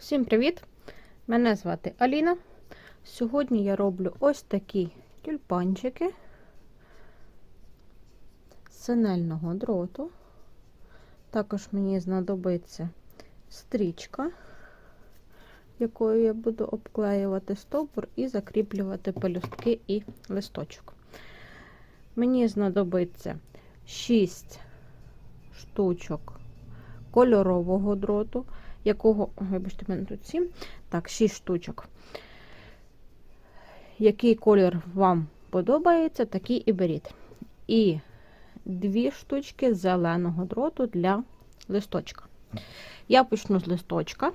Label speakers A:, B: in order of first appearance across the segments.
A: Всім привіт! Мене звати Аліна. Сьогодні я роблю ось такі тюльпанчики синельного дроту. Також мені знадобиться стрічка, якою я буду обклеювати стовбур і закріплювати пелюстки і листочок. Мені знадобиться 6 штучок кольорового дроту якого, вибачте, мене тут 7, так, 6 штучок. Який колір вам подобається, такий і беріть. І дві штучки зеленого дроту для листочка. Я почну з листочка.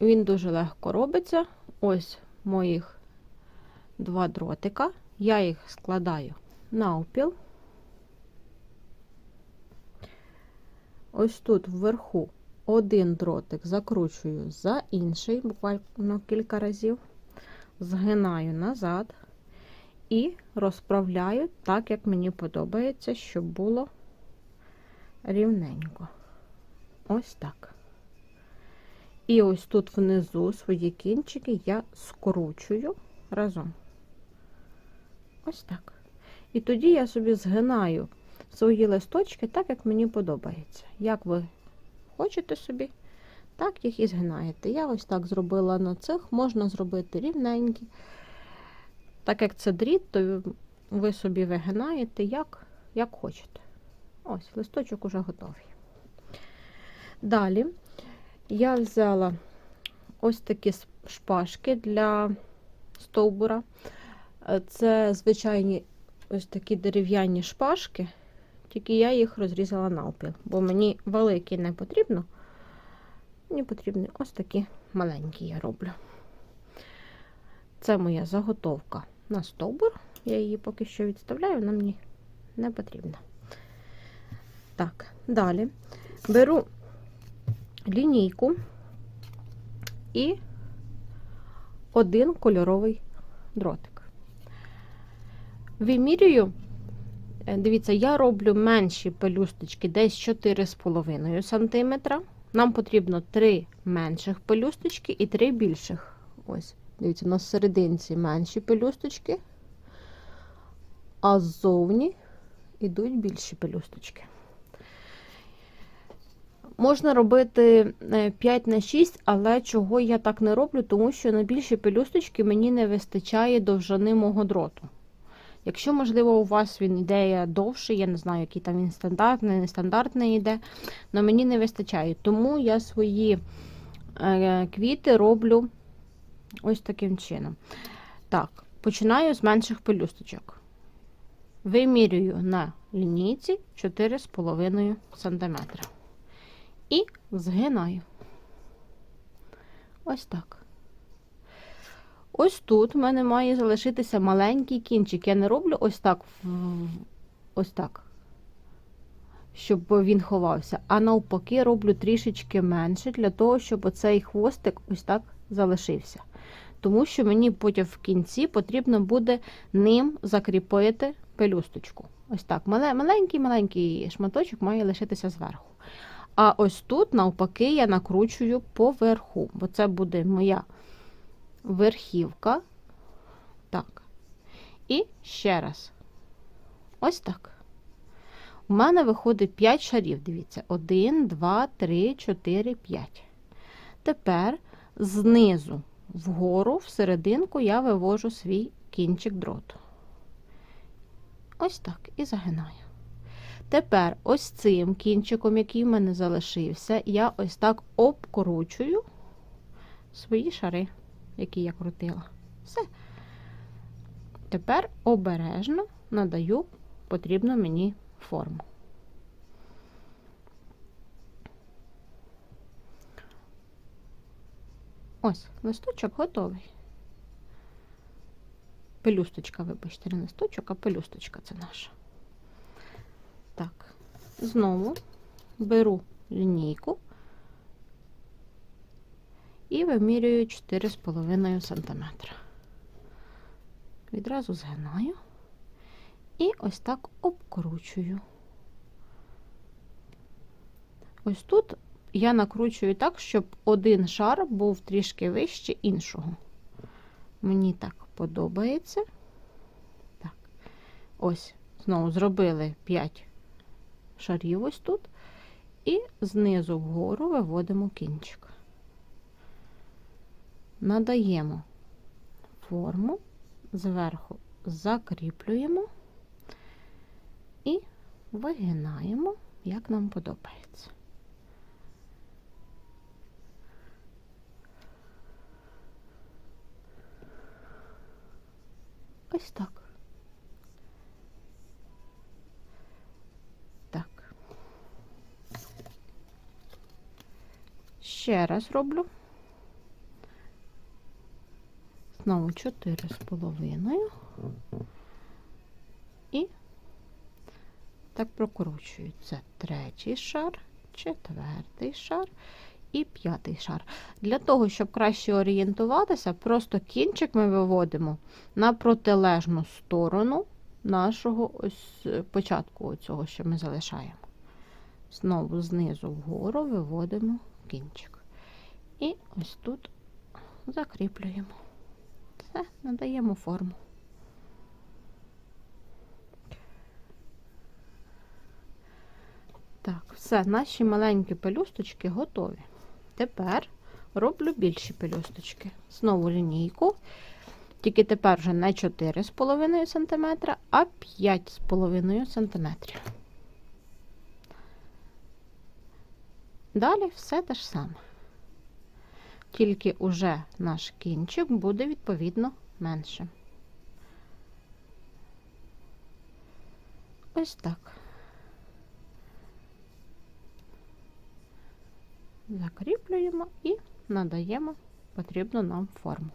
A: Він дуже легко робиться. Ось моїх два дротика. Я їх складаю навпіл. Ось тут вверху один дротик закручую за інший, буквально кілька разів, згинаю назад і розправляю так, як мені подобається, щоб було рівненько. Ось так. І ось тут внизу свої кінчики я скручую разом. Ось так. І тоді я собі згинаю свої листочки так, як мені подобається. Як ви хочете собі, так їх і згинаєте. Я ось так зробила на цих, можна зробити рівненькі. Так як це дріт, то ви собі вигинаєте, як, як хочете. Ось, листочок уже готовий. Далі я взяла ось такі шпажки для стовбура. Це звичайні ось такі дерев'яні шпажки. Тільки я їх розрізала навпіл, бо мені великі не потрібно. Мені потрібні ось такі маленькі я роблю. Це моя заготовка на стовбур. Я її поки що відставляю, вона мені не потрібна. Так, далі беру лінійку і один кольоровий дротик. Вимірюю дивіться, я роблю менші пелюсточки, десь 4,5 см. Нам потрібно 3 менших пелюсточки і 3 більших. Ось, дивіться, на серединці менші пелюсточки, а ззовні йдуть більші пелюсточки. Можна робити 5 е, на 6, але чого я так не роблю, тому що на більші пелюсточки мені не вистачає довжини мого дроту. Якщо, можливо, у вас він йде довший, я не знаю, який там він стандартний, нестандартний йде, але мені не вистачає. Тому я свої е, квіти роблю ось таким чином. Так, починаю з менших пелюсточок. Вимірюю на лінійці 4,5 см. І згинаю. Ось так. Ось тут в мене має залишитися маленький кінчик. Я не роблю ось так, ось так, щоб він ховався. А навпаки, роблю трішечки менше, для того, щоб оцей хвостик ось так залишився. Тому що мені потім в кінці потрібно буде ним закріпити пелюсточку. Ось так. Маленький-маленький шматочок має лишитися зверху. А ось тут, навпаки, я накручую поверху, бо це буде моя верхівка. Так. І ще раз. Ось так. У мене виходить 5 шарів. Дивіться, 1, 2, 3, 4, 5. Тепер знизу вгору, в серединку, я вивожу свій кінчик дроту. Ось так, і загинаю. Тепер ось цим кінчиком, який в мене залишився, я ось так обкручую свої шари які я крутила. Все. Тепер обережно надаю потрібну мені форму. Ось, листочок готовий. Пелюсточка, вибачте, не листочок, а пелюсточка це наша. Так, знову беру лінійку і вимірюю 4,5 см. Відразу згинаю і ось так обкручую. Ось тут я накручую так, щоб один шар був трішки вище іншого. Мені так подобається. Так, ось, знову зробили 5 шарів ось тут. І знизу вгору виводимо кінчик. Надаємо форму, зверху закріплюємо і вигинаємо, як нам подобається. Ось так. Так. Ще раз роблю. Знову чотири з половиною. І так прокручую. Це третій шар, четвертий шар і п'ятий шар. Для того, щоб краще орієнтуватися, просто кінчик ми виводимо на протилежну сторону нашого ось початку цього, що ми залишаємо. Знову знизу вгору виводимо кінчик. І ось тут закріплюємо. Все, надаємо форму. Так, все, наші маленькі пелюсточки готові. Тепер роблю більші пелюсточки. Знову лінійку. Тільки тепер вже не 4,5 см, а 5,5 см. Далі все те ж саме. Тільки уже наш кінчик буде відповідно меншим. Ось так. Закріплюємо і надаємо потрібну нам форму.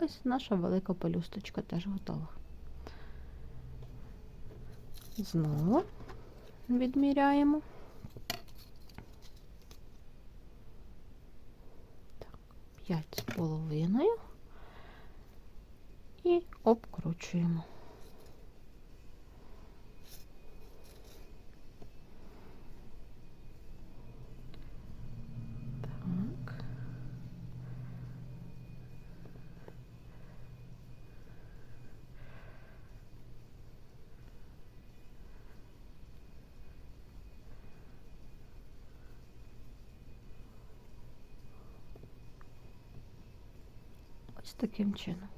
A: Ось наша велика пелюсточка теж готова. Знову відміряємо. Так, з половиною і обкручуємо. Так. Ось таким чином.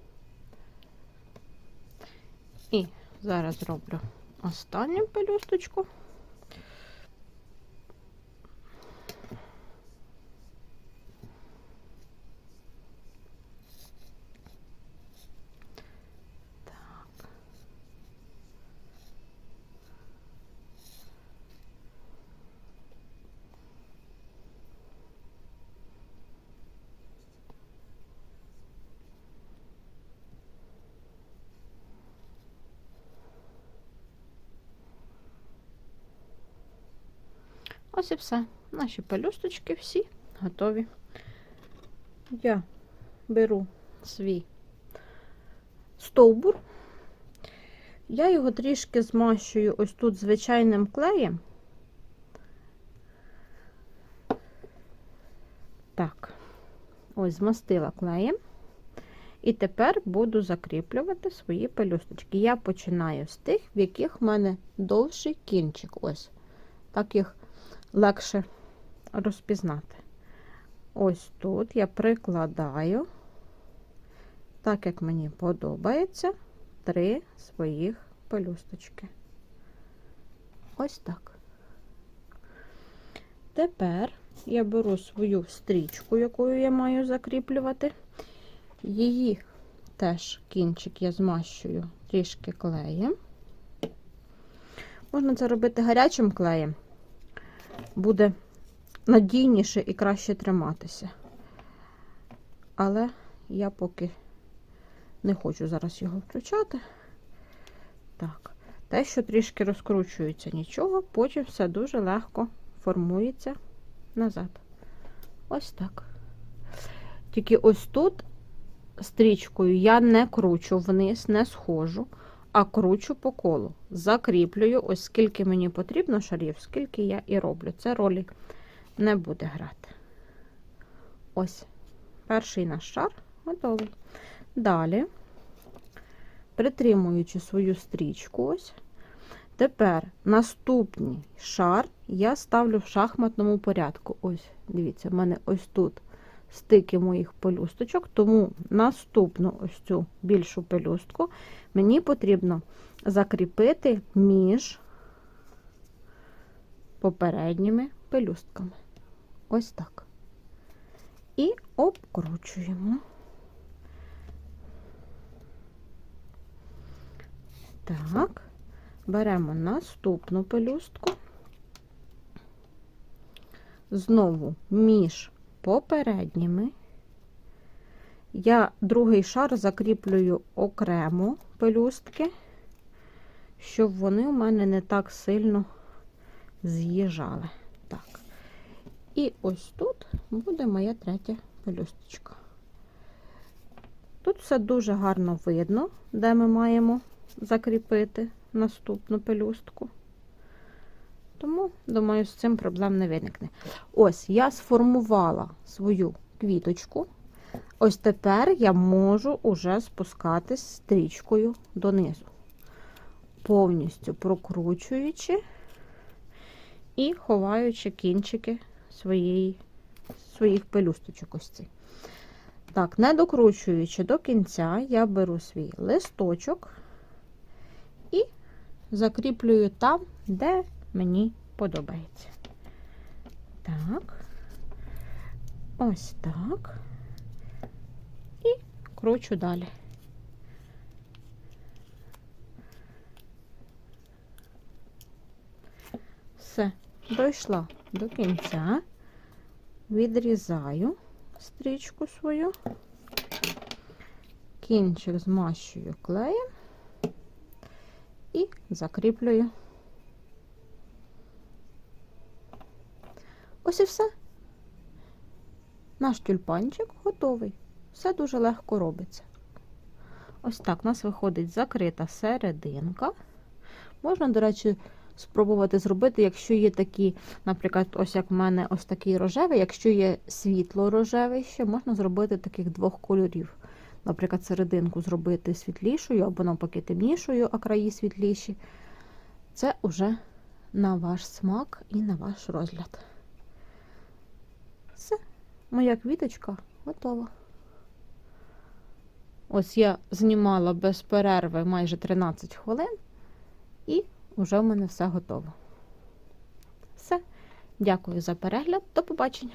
A: І зараз зроблю останню пелюсточку. Ось і все. Наші пелюсточки всі готові. Я беру свій стовбур. Я його трішки змащую ось тут звичайним клеєм. Так, ось змастила клеєм. І тепер буду закріплювати свої пелюсточки. Я починаю з тих, в яких в мене довший кінчик. Ось. Так їх легше розпізнати. Ось тут я прикладаю, так як мені подобається, три своїх пелюсточки. Ось так. Тепер я беру свою стрічку, якою я маю закріплювати. Її теж кінчик я змащую трішки клеєм. Можна це робити гарячим клеєм буде надійніше і краще триматися. Але я поки не хочу зараз його включати. Так, те, що трішки розкручується нічого, потім все дуже легко формується назад. Ось так. Тільки ось тут стрічкою я не кручу вниз, не схожу, а кручу по колу. Закріплюю, ось скільки мені потрібно шарів, скільки я і роблю. Це ролі не буде грати. Ось, перший наш шар готовий. Далі, притримуючи свою стрічку, ось, тепер наступний шар я ставлю в шахматному порядку. Ось, дивіться, в мене ось тут стики моїх пелюсточок, тому наступну ось цю більшу пелюстку мені потрібно закріпити між попередніми пелюстками. Ось так. І обкручуємо. Так, беремо наступну пелюстку, знову між попередніми. Я другий шар закріплюю окремо пелюстки, щоб вони у мене не так сильно з'їжджали. Так. І ось тут буде моя третя пелюсточка. Тут все дуже гарно видно, де ми маємо закріпити наступну пелюстку. Тому, думаю, з цим проблем не виникне. Ось я сформувала свою квіточку. Ось тепер я можу уже спускатись стрічкою донизу, повністю прокручуючи і ховаючи кінчики своєї, своїх пелюсточок. ось цих. Так, не докручуючи до кінця, я беру свій листочок і закріплюю там, де мені подобається. Так, ось так. І кручу далі. Все, дійшла до кінця, відрізаю стрічку свою, кінчик змащую клеєм і закріплюю. Ось і все. Наш тюльпанчик готовий. Все дуже легко робиться. Ось так у нас виходить закрита серединка. Можна, до речі, спробувати зробити, якщо є такі, наприклад, ось як в мене ось такий рожевий, якщо є світло рожевий, ще можна зробити таких двох кольорів. Наприклад, серединку зробити світлішою або навпаки темнішою, а краї світліші. Це вже на ваш смак і на ваш розгляд. Все, моя квіточка готова. Ось я знімала без перерви майже 13 хвилин, і вже в мене все готово. Все. Дякую за перегляд. До побачення!